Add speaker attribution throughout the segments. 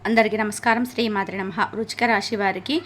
Speaker 1: అందరికీ నమస్కారం. శ్రీ మాతృ నమ. రుచిక రాశి వారికి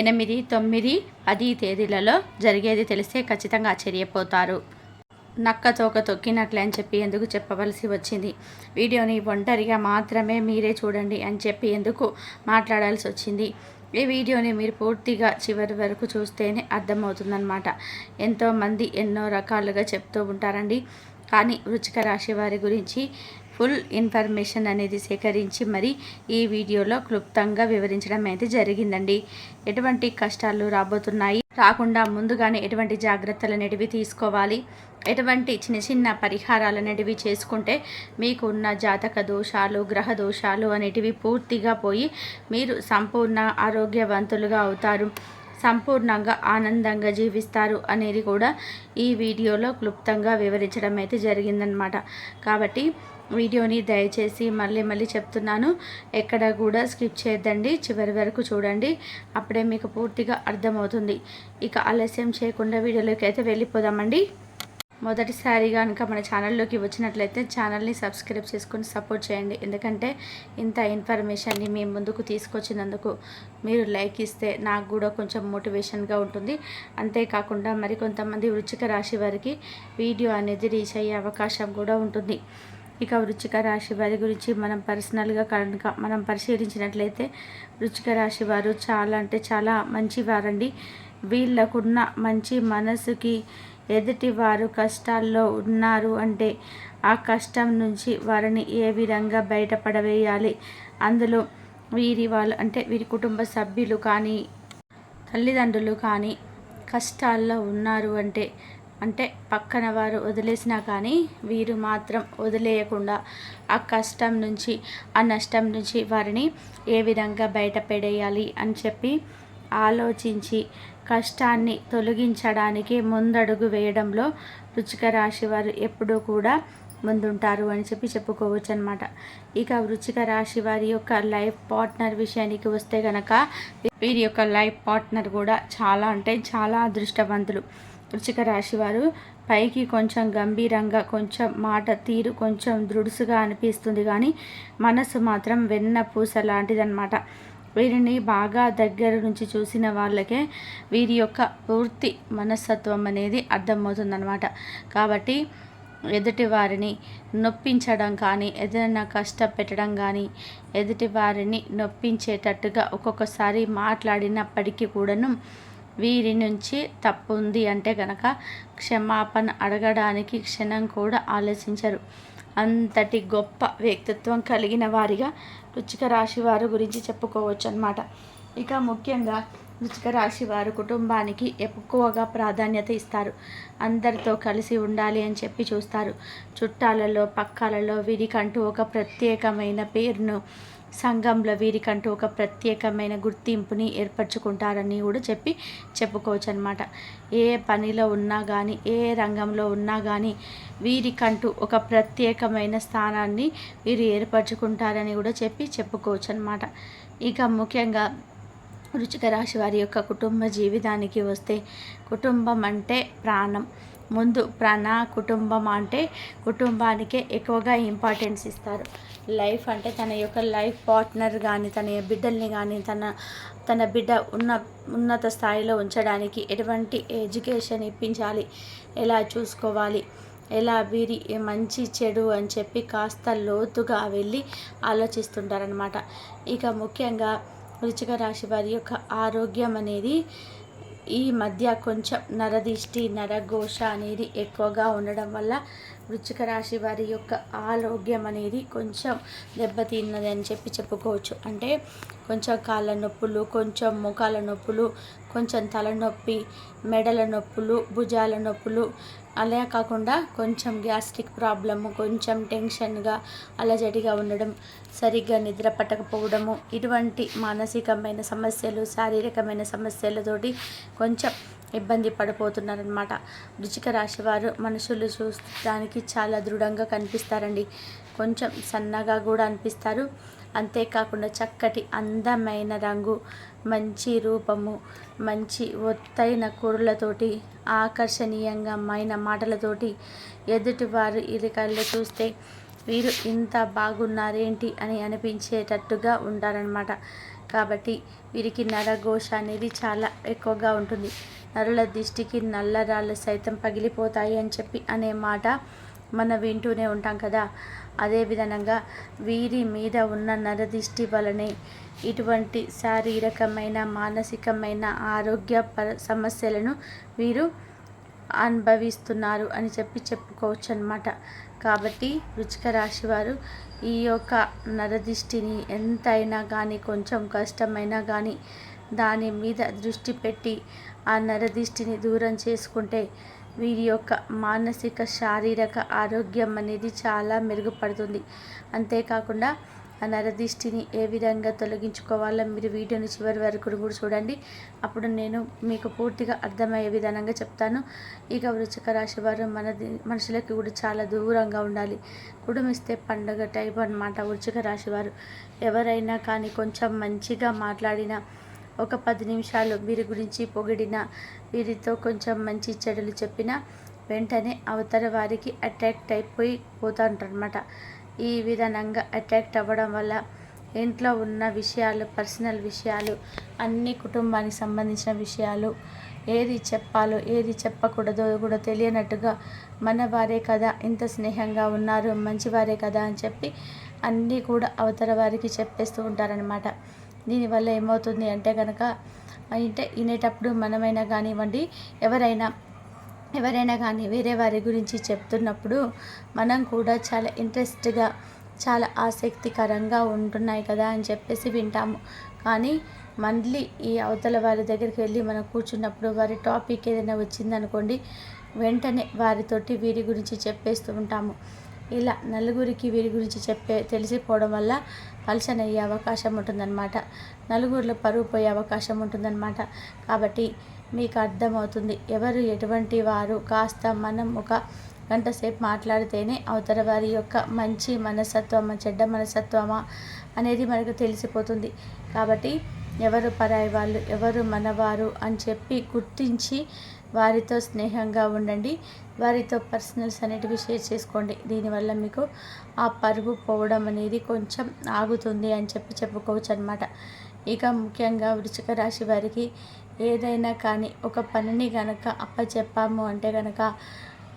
Speaker 1: ఎనిమిది తొమ్మిది పది తేదీలలో జరిగేది తెలిస్తే ఖచ్చితంగా ఆశ్చర్యపోతారు. నక్క తోక తొక్కినట్లే అని చెప్పి ఎందుకు చెప్పవలసి వచ్చింది? వీడియోని ఒంటరిగా మాత్రమే మీరే చూడండి అని చెప్పి ఎందుకు మాట్లాడాల్సి వచ్చింది? ఈ వీడియోని మీరు పూర్తిగా చివరి వరకు చూస్తేనే అర్థమవుతుందన్నమాట. ఎంతోమంది ఎన్నో రకాలుగా చెప్తూ ఉంటారండి. కానీ వృచ్చిక రాశి వారి గురించి ఫుల్ ఇన్ఫర్మేషన్ అనేది సేకరించి మరి ఈ వీడియోలో క్లుప్తంగా వివరించడం అయితే జరిగిందండి. ఎటువంటి కష్టాలు రాబోతున్నాయి? రాకుండా ముందుగానే ఎటువంటి జాగ్రత్తలు అనేటివి తీసుకోవాలి? ఎటువంటి చిన్న చిన్న పరిహారాలు అనేటివి చేసుకుంటే మీకు ఉన్న జాతక దోషాలు గ్రహ దోషాలు అనేటివి పూర్తిగా పోయి మీరు సంపూర్ణ ఆరోగ్యవంతులుగా అవుతారు. సంపూర్ణంగా ఆనందంగా జీవిస్తారు అనేది కూడా ఈ వీడియోలో క్లుప్తంగా వివరించడం అయితే జరిగిందనమాట కాబట్టి వీడియోని దయచేసి మళ్ళీ మళ్ళీ చెప్తున్నాను. ఎక్కడ కూడా స్కిప్ చేయొద్దండి. చివరి వరకు చూడండి. అప్పుడే మీకు పూర్తిగా అర్థమవుతుంది. ఇక ఆలస్యం చేయకుండా వీడియోలోకి అయితే వెళ్ళిపోదామండి. మొదటిసారి కనుక మన ఛానల్లోకి వచ్చినట్లయితే ఛానల్ని సబ్స్క్రైబ్ చేసుకొని సపోర్ట్ చేయండి. ఎందుకంటే ఇంత ఇన్ఫర్మేషన్ని మీ ముందుకు తీసుకొచ్చినందుకు మీరు లైక్ ఇస్తే నాకు కూడా కొంచెం మోటివేషన్గా ఉంటుంది. అంతేకాకుండా మరి కొంతమంది వృచ్చిక రాశి వారికి వీడియో అనేది రీచ్ అయ్యే అవకాశం కూడా ఉంటుంది. ఇక వృచ్చిక రాశి వారి గురించి మనం పర్సనల్గా కనుక మనం పరిశీలించినట్లయితే వృచ్చిక రాశి వారు చాలా అంటే చాలా మంచివారండి. వీళ్ళకున్న మంచి మనసుకి ఎదుటి వారు కష్టాల్లో ఉన్నారు అంటే ఆ కష్టం నుంచి వారిని ఏ విధంగా బయటపడవేయాలి? అందులో వీరి వాళ్ళు అంటే వీరి కుటుంబ సభ్యులు కానీ తల్లిదండ్రులు కానీ కష్టాల్లో ఉన్నారు అంటే అంటే పక్కన వారు వదిలేసినా కానీ వీరు మాత్రం వదిలేయకుండా ఆ కష్టం నుంచి ఆ నష్టం నుంచి వారిని ఏ విధంగా బయటపడేయాలి అని చెప్పి ఆలోచించి కష్టాన్ని తొలగించడానికి ముందడుగు వేయడంలో రుచిక రాశి వారు ఎప్పుడూ కూడా ముందుంటారు అని చెప్పి చెప్పుకోవచ్చు అనమాట ఇక వృచ్చిక రాశి వారి యొక్క లైఫ్ పార్ట్నర్ విషయానికి వస్తే గనక వీరి యొక్క లైఫ్ పార్ట్నర్ కూడా చాలా అంటే చాలా అదృష్టవంతులు. వృచ్చిక రాశి వారు పైకి కొంచెం గంభీరంగా కొంచెం మాట తీరు కొంచెం దృడుసుగా అనిపిస్తుంది. కానీ మనసు మాత్రం వెన్న పూస లాంటిదన్నమాట. వీరిని బాగా దగ్గర నుంచి చూసిన వాళ్ళకే వీరి యొక్క పూర్తి మనస్తత్వం అనేది అర్థమవుతుందన్నమాట. కాబట్టి ఎదుటి వారిని నొప్పించడం కానీ ఏదైనా కష్టపెట్టడం కానీ ఎదుటి వారిని నొప్పించేటట్టుగా ఒక్కొక్కసారి మాట్లాడినప్పటికీ కూడాను వీరి నుంచి తప్పు ఉంది అంటే కనుక క్షమాపణ అడగడానికి క్షణం కూడా ఆలోచించరు. అంతటి గొప్ప వ్యక్తిత్వం కలిగిన వారిగా రుచిక రాశి వారి గురించి చెప్పుకోవచ్చు అనమాట ఇక ముఖ్యంగా రుచిక రాశి వారు కుటుంబానికి ఎక్కువగా ప్రాధాన్యత ఇస్తారు. అందరితో కలిసి ఉండాలి అని చెప్పి చూస్తారు. చుట్టాలలో పక్కాలలో వీరికంటూ ఒక ప్రత్యేకమైన పేరును సంఘంలో వీరికంటూ ఒక ప్రత్యేకమైన గుర్తింపుని ఏర్పరచుకుంటారని కూడా చెప్పి చెప్పుకోవచ్చు అనమాట ఏ పనిలో ఉన్నా కానీ ఏ రంగంలో ఉన్నా కానీ వీరికంటూ ఒక ప్రత్యేకమైన స్థానాన్ని వీరు ఏర్పరచుకుంటారని కూడా చెప్పి చెప్పుకోవచ్చు అనమాట ఇక ముఖ్యంగా రుచిక రాశి వారి యొక్క కుటుంబ జీవితానికి వస్తే కుటుంబం అంటే ప్రాణం. ముందు ప్రాణ కుటుంబం అంటే కుటుంబానికే ఎక్కువగా ఇంపార్టెన్స్ ఇస్తారు. లైఫ్ అంటే తన యొక్క లైఫ్ పార్ట్నర్ కానీ తన బిడ్డల్ని కానీ తన తన బిడ్డ ఉన్న ఉన్నత స్థాయిలో ఉంచడానికి ఎటువంటి ఎడ్యుకేషన్ ఇప్పించాలి? ఎలా చూసుకోవాలి? ఎలా వీరి మంచి చెడు అని చెప్పి కాస్త లోతుగా వెళ్ళి ఆలోచిస్తుంటారనమాట ఇక ముఖ్యంగా వృచ్చిక రాశి వారి యొక్క ఆరోగ్యం అనేది ఈ మధ్య కొంచెం నరదిష్టి నరఘోష అనేది ఎక్కువగా ఉండడం వల్ల వృచ్చిక రాశి వారి యొక్క ఆరోగ్యం అనేది కొంచెం దెబ్బతిన్నది అని చెప్పి చెప్పుకోవచ్చు. అంటే కొంచెం కాళ్ళ నొప్పులు కొంచెం ముఖాల నొప్పులు కొంచెం తలనొప్పి మెడల నొప్పులు భుజాల నొప్పులు అలా కాకుండా కొంచెం గ్యాస్ట్రిక్ ప్రాబ్లము కొంచెం టెన్షన్గా అలజడిగా ఉండడం సరిగ్గా నిద్ర పట్టకపోవడము ఇటువంటి మానసికమైన సమస్యలు శారీరకమైన సమస్యలతోటి కొంచెం ఇబ్బంది పడిపోతున్నారనమాట రుచిక రాశివారు మనుషులు చూడడానికి చాలా దృఢంగా కనిపిస్తారండి. కొంచెం సన్నగా కూడా అనిపిస్తారు. అంతేకాకుండా చక్కటి అందమైన రంగు మంచి రూపము మంచి ఒత్తైన కూరలతోటి ఆకర్షణీయంగా మైన మాటలతోటి ఎదుటివారు ఇరికల్లో చూస్తే వీరు ఇంత బాగున్నారేంటి అని అనిపించేటట్టుగా ఉంటారనమాట కాబట్టి వీరికి నరఘోష అనేది చాలా ఎక్కువగా ఉంటుంది. నరుల దిష్టికి నల్లరాళ్ళు సైతం పగిలిపోతాయి అని చెప్పి అనే మాట మనం వింటూనే ఉంటాం కదా. అదేవిధంగా వీరి మీద ఉన్న నరదిష్టి వలనే ఇటువంటి శారీరకమైన మానసికమైన ఆరోగ్య సమస్యలను వీరు అనుభవిస్తున్నారు అని చెప్పి చెప్పుకోవచ్చు అనమాట కాబట్టి వృచ్చిక రాశి వారు ఈ యొక్క నరదిష్టిని ఎంతైనా కానీ కొంచెం కష్టమైనా కానీ దాని మీద దృష్టి పెట్టి ఆ నరదిష్టిని దూరం చేసుకుంటే వీరి యొక్క మానసిక శారీరక ఆరోగ్యం అనేది చాలా మెరుగుపడుతుంది. అంతేకాకుండా ఆ నరదిష్టిని ఏ విధంగా తొలగించుకోవాలో మీరు వీడియోని చివరి వరకు కూడా చూడండి. అప్పుడు నేను మీకు పూర్తిగా అర్థమయ్యే విధానంగా చెప్తాను. ఇక వృచ్చిక రాశి వారు మన మనుషులకి కూడా చాలా దూరంగా ఉండాలి. కుటుంబిస్తే పండగ టైప్ అనమాట వృచ్చిక రాశి వారు. ఎవరైనా కానీ కొంచెం మంచిగా మాట్లాడినా ఒక పది నిమిషాలు వీరి గురించి పొగిడిన వీరితో కొంచెం మంచి చెడులు చెప్పిన వెంటనే అవతల వారికి అట్రాక్ట్ అయిపోయి పోతుంటారనమాట ఈ విధానంగా అట్రాక్ట్ అవ్వడం వల్ల ఇంట్లో ఉన్న విషయాలు పర్సనల్ విషయాలు అన్ని కుటుంబానికి సంబంధించిన విషయాలు ఏది చెప్పాలో ఏది చెప్పకూడదో కూడా తెలియనట్టుగా మన వారే కదా ఇంత స్నేహంగా ఉన్నారు మంచివారే కదా అని చెప్పి అన్నీ కూడా అవతల వారికి చెప్పేస్తూ ఉంటారనమాట దీనివల్ల ఏమవుతుంది అంటే కనుక అంటే వినేటప్పుడు మనమైనా కానివ్వండి ఎవరైనా ఎవరైనా కానీ వేరే వారి గురించి చెప్తున్నప్పుడు మనం కూడా చాలా ఇంట్రెస్ట్గా చాలా ఆసక్తికరంగా ఉంటున్నాయి కదా అని చెప్పేసి వింటాము. కానీ మళ్ళీ ఈ అవతల వారి దగ్గరికి వెళ్ళి మనం కూర్చున్నప్పుడు వారి టాపిక్ ఏదైనా వచ్చిందనుకోండి వెంటనే వారితోటి వీరి గురించి చెప్పేస్తూ ఉంటాము. ఇలా నలుగురికి వీరి గురించి చెప్పే తెలిసిపోవడం వల్ల పలచన అయ్యే అవకాశం ఉంటుందన్నమాట. నలుగురిలో పరువు పోయే అవకాశం ఉంటుందన్నమాట. కాబట్టి మీకు అర్థమవుతుంది. ఎవరు ఎటువంటి వారు కాస్త మనం ఒక గంట సేపు మాట్లాడితేనే అవతల వారి యొక్క మంచి మనస్తత్వమా చెడ్డ మనస్తత్వమా అనేది మనకు తెలిసిపోతుంది. కాబట్టి ఎవరు పరాయి వాళ్ళు ఎవరు మనవారు అని చెప్పి గుర్తించి వారితో స్నేహంగా ఉండండి. వారితో పర్సనల్స్ అనేటివి షేర్ చేసుకోండి. దీనివల్ల మీకు ఆ పరుగు పోవడం అనేది కొంచెం ఆగుతుంది అని చెప్పి చెప్పుకోవచ్చు అనమాట ఇక ముఖ్యంగా వృచ్చిక రాశి వారికి ఏదైనా కానీ ఒక పనిని కనుక అప్పచెప్పాము అంటే కనుక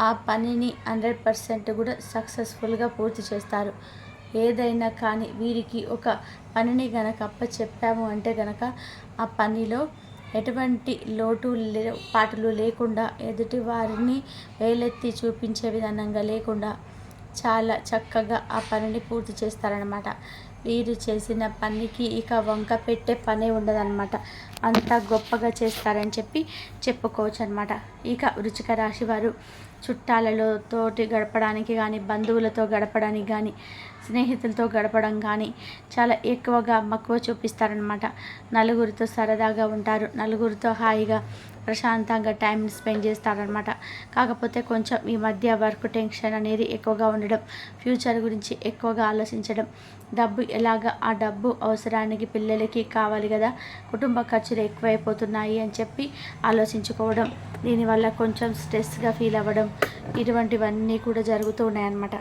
Speaker 1: ఆ పనిని హండ్రెడ్ పర్సెంట్ కూడా సక్సెస్ఫుల్గా పూర్తి చేస్తారు. ఏదైనా కానీ వీరికి ఒక పనిని గనక అప్పచెప్పాము అంటే గనక ఆ పనిలో ఎటువంటి లోటు లే పాటలు లేకుండా ఎదుటి వారిని వేలెత్తి చూపించే విధానంగా లేకుండా చాలా చక్కగా ఆ పనిని పూర్తి చేస్తారనమాట వీరు చేసిన పనికి ఇక వంక పెట్టే పనే ఉండదన్నమాట. అంత గొప్పగా చేస్తారని చెప్పి చెప్పుకోవచ్చు అనమాట ఇక వృచిక రాశి వారు చుట్టాలలో తోటి గడపడానికి కానీ బంధువులతో గడపడానికి కానీ స్నేహితులతో గడపడం కానీ చాలా ఎక్కువగా మక్కువ చూపిస్తారనమాట నలుగురితో సరదాగా ఉంటారు. నలుగురితో హాయిగా ప్రశాంతంగా టైం స్పెండ్ చేస్తారనమాట కాకపోతే కొంచెం ఈ మధ్య వర్క్ టెన్షన్ అనేది ఎక్కువగా ఉండడం ఫ్యూచర్ గురించి ఎక్కువగా ఆలోచించడం. డబ్బు ఎలాగ ఆ డబ్బు అవసరానికి పిల్లలకి కావాలి కదా కుటుంబ ఖర్చులు ఎక్కువైపోతున్నాయి అని చెప్పి ఆలోచించుకోవడం దీనివల్ల కొంచెం స్ట్రెస్గా ఫీల్ అవ్వడం ఇటువంటివన్నీ కూడా జరుగుతూ ఉన్నాయన్నమాట.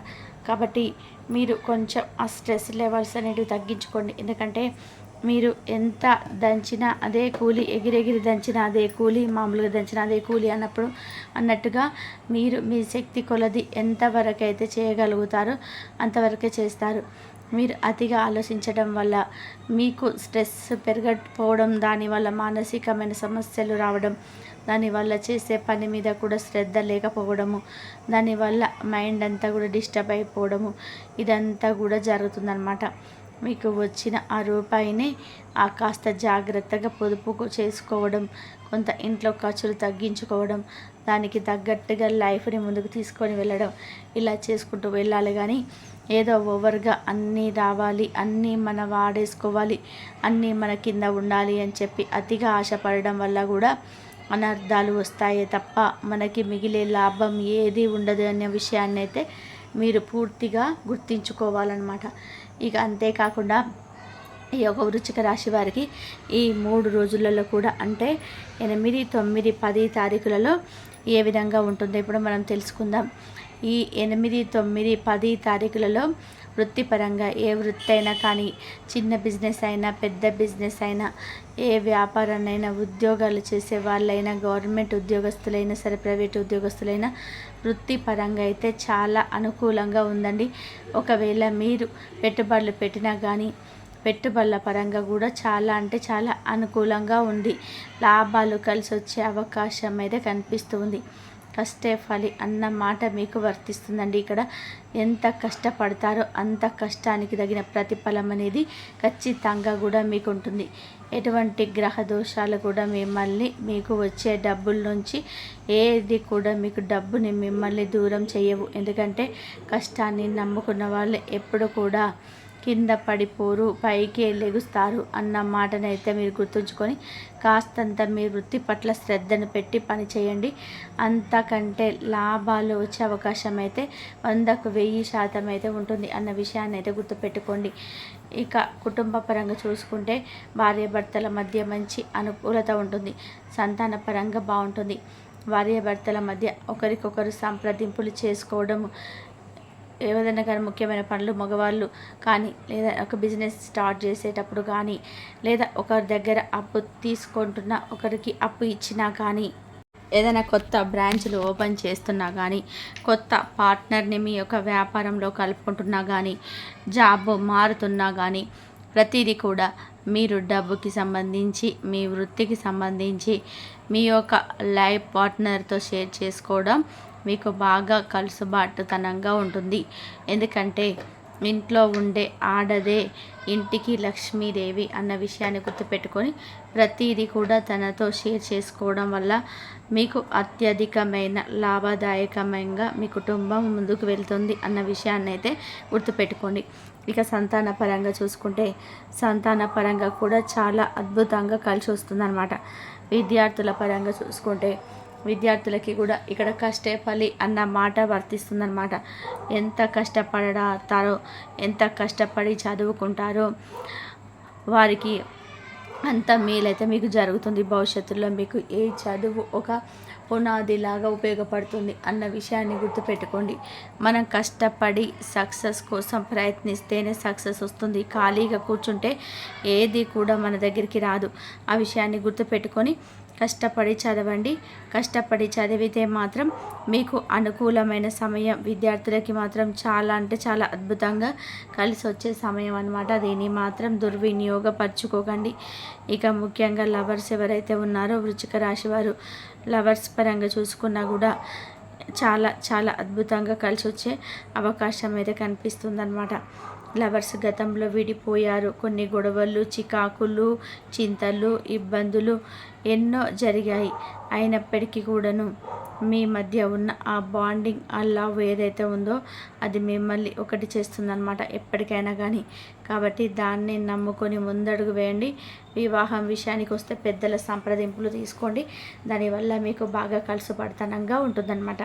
Speaker 1: కాబట్టి మీరు కొంచెం ఆ స్ట్రెస్ లెవెల్స్ అనేవి తగ్గించుకోండి. ఎందుకంటే మీరు ఎంత దంచినా అదే కూలి ఎగిరెగిరి దంచినా అదే కూలి మామూలుగా దంచినా అదే కూలి అన్నప్పుడు అన్నట్టుగా మీరు మీ శక్తి కొలది ఎంతవరకు అయితే చేయగలుగుతారో అంతవరకే చేస్తారు. మీరు అతిగా ఆలోచించడం వల్ల మీకు స్ట్రెస్ పెరగకపోవడం దానివల్ల మానసికమైన సమస్యలు రావడం దానివల్ల చేసే పని మీద కూడా శ్రద్ధ లేకపోవడము దానివల్ల మైండ్ అంతా కూడా డిస్టర్బ్ అయిపోవడము ఇదంతా కూడా జరుగుతుందన్నమాట. మీకు వచ్చిన ఆ రూపాయిని ఆ కాస్త జాగ్రత్తగా పొదుపు చేసుకోవడం కొంత ఇంట్లో ఖర్చులు తగ్గించుకోవడం దానికి తగ్గట్టుగా లైఫ్ని ముందుకు తీసుకొని వెళ్ళడం ఇలా చేసుకుంటూ వెళ్ళాలి. కానీ ఏదో ఓవర్గా అన్నీ రావాలి అన్నీ మన వాడేసుకోవాలి అన్నీ మన కింద ఉండాలి అని చెప్పి అతిగా ఆశపడడం వల్ల కూడా అనర్థాలు వస్తాయే తప్ప మనకి మిగిలే లాభం ఏది ఉండదు అనే విషయాన్ని అయితే మీరు పూర్తిగా గుర్తించుకోవాలన్నమాట. ఇక అంతేకాకుండా ఈ యొక్క వృచ్చిక రాశి వారికి ఈ మూడు రోజులలో కూడా అంటే ఎనిమిది తొమ్మిది పది తారీఖులలో ఏ విధంగా ఉంటుందో ఇప్పుడు మనం తెలుసుకుందాం. ఈ ఎనిమిది తొమ్మిది పది తారీఖులలో వృత్తిపరంగా ఏ వృత్తి అయినా కానీ చిన్న బిజినెస్ అయినా పెద్ద బిజినెస్ అయినా ఏ వ్యాపారాన్నైనా ఉద్యోగాలు చేసే వాళ్ళైనా గవర్నమెంట్ ఉద్యోగస్తులైనా సరే ప్రైవేట్ ఉద్యోగస్తులైనా వృత్తిపరంగా అయితే చాలా అనుకూలంగా ఉందండి. ఒకవేళ మీరు పెట్టుబడులు పెట్టినా కానీ పెట్టుబడుల పరంగా కూడా చాలా అంటే చాలా అనుకూలంగా ఉంది. లాభాలు కలిసి వచ్చే అవకాశం అయితే కనిపిస్తుంది కష్టే ఫలి అన్న మాట మీకు వర్తిస్తుందండి. ఇక్కడ ఎంత కష్టపడతారో అంత కష్టానికి తగిన ప్రతిఫలం అనేది ఖచ్చితంగా కూడా మీకు ఉంటుంది ఎటువంటి గ్రహ దోషాలు కూడా మిమ్మల్ని మీకు వచ్చే డబ్బుల నుంచి ఏది కూడా మీకు డబ్బుని మిమ్మల్ని దూరం చేయవు. ఎందుకంటే కష్టాన్ని నమ్ముకున్న వాళ్ళు ఎప్పుడు కూడా కింద పడిపోరు పైకి లెగుస్తారు అన్న మాటనైతే మీరు గుర్తుంచుకొని కాస్తంత మీ వృత్తి పట్ల శ్రద్ధను పెట్టి పని చేయండి. అంతకంటే లాభాలు వచ్చే అవకాశం అయితే వందకు వెయ్యి శాతం అయితే ఉంటుంది అన్న విషయాన్ని అయితే గుర్తుపెట్టుకోండి. ఇక కుటుంబ పరంగా చూసుకుంటే భార్యాభర్తల మధ్య మంచి అనుకూలత ఉంటుంది సంతాన పరంగా బాగుంటుంది. భార్యాభర్తల మధ్య ఒకరికొకరు సంప్రదింపులు చేసుకోవడం ఏదైనా కానీ ముఖ్యమైన పనులు మగవాళ్ళు కానీ లేదా ఒక బిజినెస్ స్టార్ట్ చేసేటప్పుడు కానీ లేదా ఒకరి దగ్గర అప్పు తీసుకుంటున్న ఒకరికి అప్పు ఇచ్చినా కానీ ఏదైనా కొత్త బ్రాంచ్లు ఓపెన్ చేస్తున్నా కానీ కొత్త పార్ట్నర్ని మీ యొక్క వ్యాపారంలో కలుపుకుంటున్నా కానీ జాబ్ మారుతున్నా కానీ ప్రతిదీ కూడా మీరు డబ్బుకి సంబంధించి మీ వృత్తికి సంబంధించి మీ యొక్క లైఫ్ పార్ట్నర్తో షేర్ చేసుకోవడం మీకు బాగా కలుసుబాటుతనంగా ఉంటుంది. ఎందుకంటే ఇంట్లో ఉండే ఆడదే ఇంటికి లక్ష్మీదేవి అన్న విషయాన్ని గుర్తుపెట్టుకొని ప్రతిదీ కూడా తనతో షేర్ చేసుకోవడం వల్ల మీకు అత్యధికమైన లాభదాయకమైన మీ కుటుంబం ముందుకు వెళ్తుంది అన్న విషయాన్ని అయితే గుర్తుపెట్టుకోండి. ఇక సంతాన పరంగా చూసుకుంటే సంతాన పరంగా కూడా చాలా అద్భుతంగా కలిసి వస్తుందన్నమాట. విద్యార్థుల పరంగా చూసుకుంటే విద్యార్థులకి కూడా ఇక్కడ కష్టే ఫలి అన్న మాట వర్తిస్తుందన్నమాట. ఎంత కష్టపడతారో ఎంత కష్టపడి చదువుకుంటారో వారికి అంత మేలైతే మీకు జరుగుతుంది. భవిష్యత్తులో మీకు ఏ చదువు ఒక పునాదిలాగా ఉపయోగపడుతుంది అన్న విషయాన్ని గుర్తుపెట్టుకోండి. మనం కష్టపడి సక్సెస్ కోసం ప్రయత్నిస్తేనే సక్సెస్ వస్తుంది. ఖాళీగా కూర్చుంటే ఏది కూడా మన దగ్గరికి రాదు. ఆ విషయాన్ని గుర్తుపెట్టుకొని కష్టపడి చదవండి. కష్టపడి చదివితే మాత్రం మీకు అనుకూలమైన సమయం విద్యార్థులకి మాత్రం చాలా అంటే చాలా అద్భుతంగా కలిసి వచ్చే సమయం అనమాట దీన్ని మాత్రం దుర్వినియోగపరచుకోకండి. ఇక ముఖ్యంగా లవర్స్ ఎవరైతే ఉన్నారో వృచ్చిక రాశి వారు లవర్స్ పరంగా చూసుకున్నా కూడా చాలా చాలా అద్భుతంగా కలిసి వచ్చే అవకాశం అయితే కనిపిస్తుందన్నమాట. లవర్స్ గతంలో విడిపోయారు. కొన్ని గొడవలు చికాకులు చింతలు ఇబ్బందులు ఎన్నో జరిగాయి. అయినప్పటికీ కూడాను మీ మధ్య ఉన్న ఆ బాండింగ్ ఆ లవ్ ఏదైతే ఉందో అది మిమ్మల్ని ఒకటి చేస్తుందన్నమాట ఎప్పటికైనా కానీ కాబట్టి దాన్ని నమ్ముకొని ముందడుగు వేయండి. వివాహం విషయానికి వస్తే పెద్దల సంప్రదింపులు తీసుకోండి. దానివల్ల మీకు బాగా కలుసుపడతనంగా ఉంటుందన్నమాట.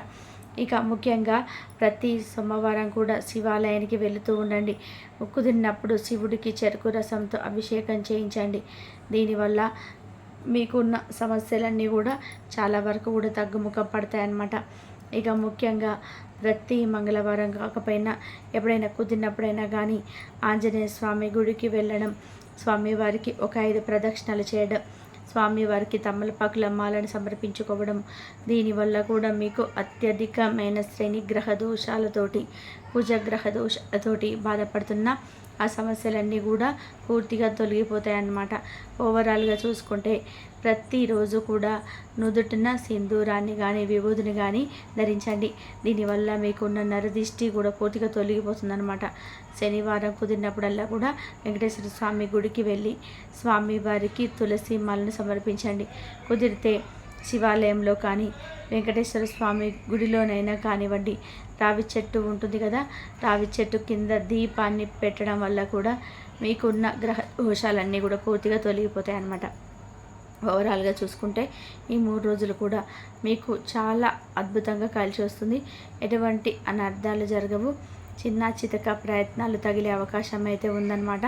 Speaker 1: ఇక ముఖ్యంగా ప్రతి సోమవారం కూడా శివాలయానికి వెళుతూ ఉండండి. కుదిరినప్పుడు శివుడికి చెరుకు రసంతో అభిషేకం చేయించండి. దీనివల్ల మీకున్న సమస్యలన్నీ కూడా చాలా వరకు కూడా తగ్గుముఖం పడతాయన్నమాట. ఇక ముఖ్యంగా ప్రతి మంగళవారం కాకపోయినా ఎప్పుడైనా కుదిరినప్పుడైనా కానీ ఆంజనేయ స్వామి గుడికి వెళ్ళడం స్వామివారికి ఒక ఐదు ప్రదక్షిణలు చేయడం స్వామివారికి తమలపాకుల మాలను సమర్పించుకోవడం దీనివల్ల కూడా మీకు అత్యధికమైన శ్రేణి గ్రహ దోషాలతోటి కుజగ్రహ దోషాలతోటి బాధపడుతున్న ఆ సమస్యలన్నీ కూడా పూర్తిగా తొలగిపోతాయి అన్నమాట ఓవరాల్గా చూసుకుంటే ప్రతిరోజు కూడా నుదుటిన సింధూరాన్ని కానీ విభూతిని కానీ ధరించండి. దీనివల్ల మీకున్న నరదిష్టి కూడా పూర్తిగా తొలగిపోతుందన్నమాట. శనివారం కుదిరినప్పుడల్లా కూడా వెంకటేశ్వర స్వామి గుడికి వెళ్ళి స్వామి వారికి తులసి మాలను సమర్పించండి. కుదిరితే శివాలయంలో కానీ వెంకటేశ్వర స్వామి గుడిలోనైనా కానివ్వండి రావి చెట్టు ఉంటుంది కదా రావి చెట్టు కింద దీపాన్ని పెట్టడం వల్ల కూడా మీకున్న గ్రహ దోషాలన్నీ కూడా పూర్తిగా తొలగిపోతాయి అన్నమాట. ఓవరాల్గా చూసుకుంటే ఈ మూడు రోజులు కూడా మీకు చాలా అద్భుతంగా కలిసి వస్తుంది. ఎటువంటి అనర్థాలు జరగవు. చిన్న చితక ప్రయత్నాలు తగిలే అవకాశం అయితే ఉందన్నమాట.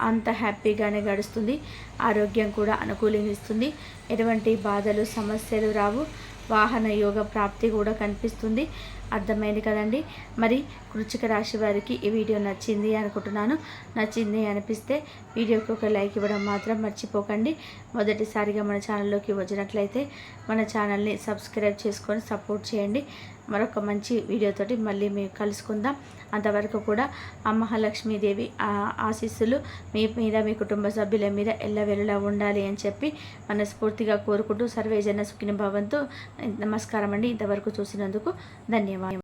Speaker 1: అంత హ్యాపీగానే గడుస్తుంది. ఆరోగ్యం కూడా అనుకూలిస్తుంది. ఎటువంటి బాధలు సమస్యలు రావు. వాహన యోగ ప్రాప్తి కూడా కనిపిస్తుంది. అర్థమైంది కదండి? మరి వృచ్చిక రాశి వారికి ఈ వీడియో నచ్చింది అనుకుంటున్నాను. నచ్చింది అనిపిస్తే వీడియోకి ఒక లైక్ ఇవ్వడం మాత్రం మర్చిపోకండి. మొదటిసారిగా మన ఛానల్లోకి వచ్చినట్లయితే మన ఛానల్ని సబ్స్క్రైబ్ చేసుకొని సపోర్ట్ చేయండి. మరొక మంచి వీడియోతోటి మళ్ళీ మేము కలుసుకుందాం. అంతవరకు కూడా ఆ మహాలక్ష్మీదేవి ఆ ఆశీస్సులు మీ మీద మీ కుటుంబ సభ్యుల మీద ఎల్లవెల్లలా ఉండాలి అని చెప్పి మనస్ఫూర్తిగా కోరుకుంటూ సర్వేజన సుఖిన భావంతో నమస్కారం అండి ఇంతవరకు చూసినందుకు ధన్యవాదాలు